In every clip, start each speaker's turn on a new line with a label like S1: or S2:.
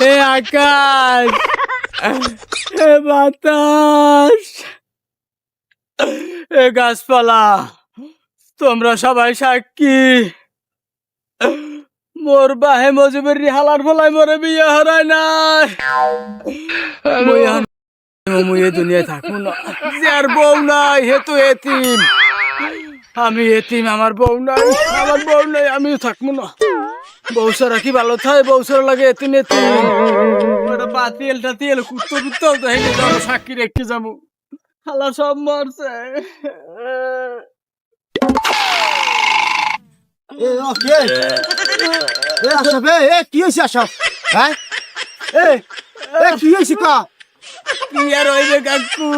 S1: হে আকাশ হে বাতাস হে গাছপালা তোমরা সবাই সাক্ষী। মোর বাহে মজুবের হালার ফলাই মরে বিয়ে হারায় নাই। মুই দুনিয়ায় থাকব না। যার বউ নাই হে তো এতিম। আমি এতিম আমার বউ নাই আমার বউ নাই আমিও থাকব না। বউ সারা কি ভালো থাকে বউ সারা লাগে এতিম এতিম ওটা বাতিল টাতিল কুত্তো কুত্তো তো হেঁটে যাব সাক্ষী রেখে যাব। খালা সব মরছে।
S2: এ ও কে? এ আশাফ এ এ কি হয়েছে আশাফ হ্যাঁ? এ এ কি হয়েছে কা?
S1: কি আর হইবে কাকু?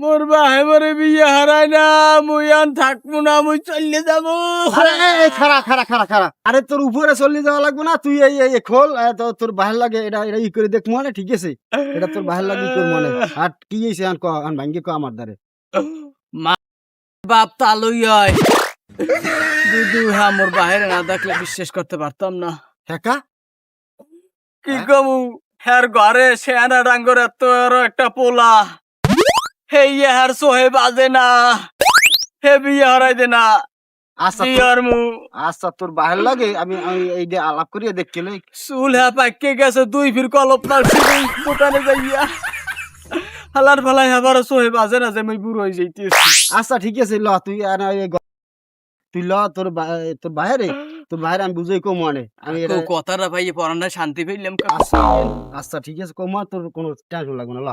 S1: মোর বাহে মরে বিয়ে হারায় না মুই আন থাকব না মুই চলে যাব।
S2: খারা খারা খারা খারা আরে তোর উপরে চলে যাওয়া লাগবে না তুই এই এই খোল তোর বাহির লাগে এটা এটা ই করে দেখ মনে ঠিক আছে? এটা তোর বাহির লাগে করে মনে। আর কি হয়েছে আন ক আন ভাঙ্গি ক আমার দ্বারে
S1: মা বাপ তালুই হয়। দুদু হ্যাঁ মোর বাহিরে না দেখলে বিশ্বাস করতে পারতাম না।
S2: হেকা
S1: কি কমু হ্যার ঘরে সেনা ডাঙ্গর এত একটা পোলা। হে ইহার সোহে বাজে না। হে বিয়ে হারাই দে না।
S2: আচ্ছা তোর-
S1: বিয়ার মু
S2: আচ্ছা তোর বাহির লাগে? আমি আমি এই যে আলাপ করিয়ে দেখলে
S1: চুল হ্যাঁ পাইকে গেছে দুই ফির কলপ দুই দোকানে যাইয়া। হালার ফালাই আবার সোহে বাজে না যে আমি বুড়ো হয়ে যাইতেছি।
S2: আচ্ছা ঠিক আছে ল তুই আর তুই ল তোর তোর বাইরে তোর বাইরে আমি বুঝাই কম মনে আমি এটা
S1: কথাটা ভাই পড়ানো শান্তি পেলাম
S2: আচ্ছা আচ্ছা ঠিক আছে কমা তোর কোনো টেনশন লাগবে না ল।